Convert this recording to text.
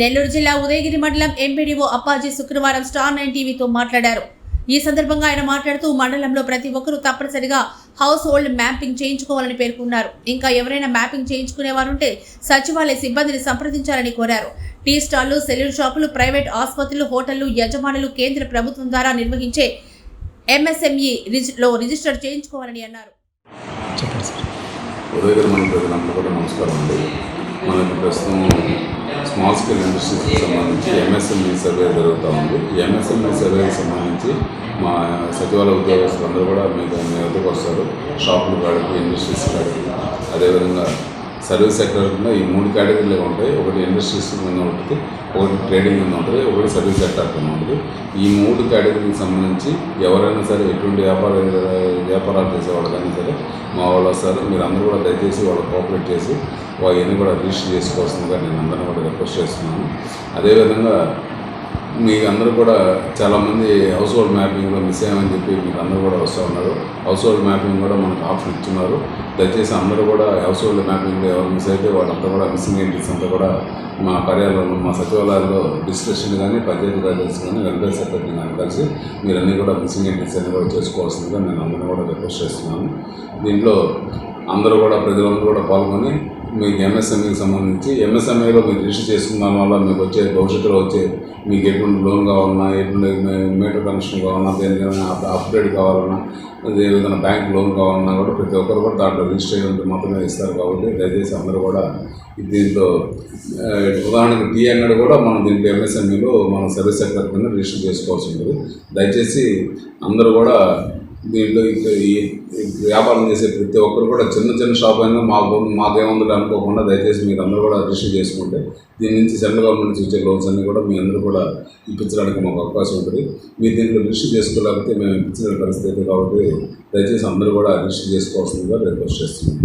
నెల్లూరు జిల్లా ఉదయగిరి మండలం ఎంపీడీఓ అప్పాజీ శుక్రవారం స్టార్ నైన్ టీవీతో మాట్లాడారు. ఈ సందర్భంగా ఆయన మాట్లాడుతూ మండలంలో ప్రతి ఒక్కరూ తప్పనిసరిగా హౌస్ హోల్డ్ మ్యాపింగ్ చేయించుకోవాలని పేర్కొన్నారు. ఇంకా ఎవరైనా మ్యాపింగ్ చేయించుకునేవారుంటే సచివాలయ సిబ్బందిని సంప్రదించాలని కోరారు. టీ స్టాళ్ళు సెల్యూన్ షాపులు ప్రైవేట్ ఆసుపత్రులు హోటళ్ళు యజమానులు కేంద్ర ప్రభుత్వం ద్వారా నిర్వహించే ఎంఎస్ఎంఈ లో రిజిస్టర్ చేయించుకోవాలని అన్నారు. నమస్కారం అండి. మనకి ప్రస్తుతం స్మాల్ స్కేల్ ఇండస్ట్రీస్కి సంబంధించి ఎంఎస్ఎంఈ సర్వే జరుగుతూ ఉంది. ఈ ఎంఎస్ఎంఈ సర్వేకి సంబంధించి మా సచివాలయ ఉద్యోగస్తులందరూ కూడా మీకు మీ వద్దకు వస్తారు. షాపులు కాడికి ఇండస్ట్రీస్ కాడికి. అదేవిధంగా సర్వీస్ సెక్టర్ కింద ఈ మూడు కేటగిరీలుగా ఉంటాయి. ఒకటి ఇండస్ట్రీస్ కింద ఉంటుంది. ఒకటి ట్రేడింగ్ కింద ఉంటుంది. ఒకటి సర్వీస్ సెక్టర్ కింద ఉంటుంది. ఈ మూడు కేటగిరీకి సంబంధించి ఎవరైనా సరే ఎటువంటి వ్యాపార వ్యాపారాలు చేసేవాళ్ళు కానీ సరే మా వాళ్ళు వస్తారు. మీరు అందరూ కూడా దయచేసి వాళ్ళు కోఆపరేట్ చేసి అవన్నీ కూడా రిజిస్టర్ చేసుకోవాల్సిందిగా నేను అందరినీ కూడా రిక్వెస్ట్ చేస్తున్నాను. అదేవిధంగా మీకు అందరూ కూడా చాలామంది హౌస్ హోల్డ్ మ్యాపింగ్లో మిస్ అయ్యామని చెప్పి మీకు అందరూ కూడా వస్తూ ఉన్నారు. హౌస్ హోల్డ్ మ్యాపింగ్ కూడా మనకు ఆప్షన్ ఇస్తున్నారు దయచేసి అందరూ కూడా హౌస్ హోల్డ్ మ్యాపింగ్లో ఎవరు మిస్ అయితే వాళ్ళంతా కూడా మిస్సింగ్ ఎంట్రీస్ అంతా కూడా మా కార్యాలయంలో మా సచివాలయాల్లో డిస్కషన్ కానీ పంచాయతీ కార్యదర్శి కానీ వెల్ఫేర్ సెక్రటరీ కానీ కలిసి మీరు కూడా మిస్సింగ్ ఎంట్రీస్ అన్నీ కూడా చేసుకోవాల్సిందిగా నేను అందరినీ కూడా రిక్వెస్ట్ చేస్తున్నాను. దీంట్లో అందరూ కూడా ప్రజలందరూ కూడా పాల్గొని మీకు ఎంఎస్ఎంఈకి సంబంధించి ఎంఎస్ఎంఈలో మీరు రిజిస్టర్ చేసుకున్న వల్ల మీకు వచ్చే భవిష్యత్తులో వచ్చే మీకు ఎటువంటి లోన్ కావాలన్నా ఎటువంటి మీటర్ కనెక్షన్ కావాలన్నా దేనికైనా అప్గ్రేడ్ కావాలన్నా అదేవిధంగా బ్యాంక్ లోన్ కావాలన్నా కూడా ప్రతి ఒక్కరు కూడా దాంట్లో రిజిస్టర్ అయ్యి మాత్రమే ఇస్తారు కాబట్టి దయచేసి అందరూ కూడా దీంట్లో ఉదాహరణకు టీ అంగడి కూడా మనం దీంట్లో ఎంఎస్ఎంఈలో మన సర్వీస్ సెక్టర్ కింద రిజిస్టర్ చేసుకోవాల్సి ఉంటుంది. దయచేసి అందరూ కూడా దీంట్లో ఇంకా ఈ వ్యాపారం చేసే ప్రతి ఒక్కరు కూడా చిన్న చిన్న షాప్ అయినా మాకు మాకేముంది అనుకోకుండా దయచేసి మీరు అందరూ కూడా రిజిస్టర్ చేసుకుంటే దీని నుంచి సెంట్రల్ గవర్నమెంట్ నుంచి వచ్చే లోన్స్ అన్నీ కూడా మీ అందరూ కూడా ఇప్పించడానికి మాకు అవకాశం ఉంటుంది. మీరు దీంట్లో రిజిస్టర్ చేసుకోలేకపోతే మేము ఇప్పించిన పరిస్థితి కాబట్టి దయచేసి అందరూ కూడా రిజిస్టర్ చేసుకోవాల్సిందిగా రిక్వెస్ట్ చేస్తున్నాం.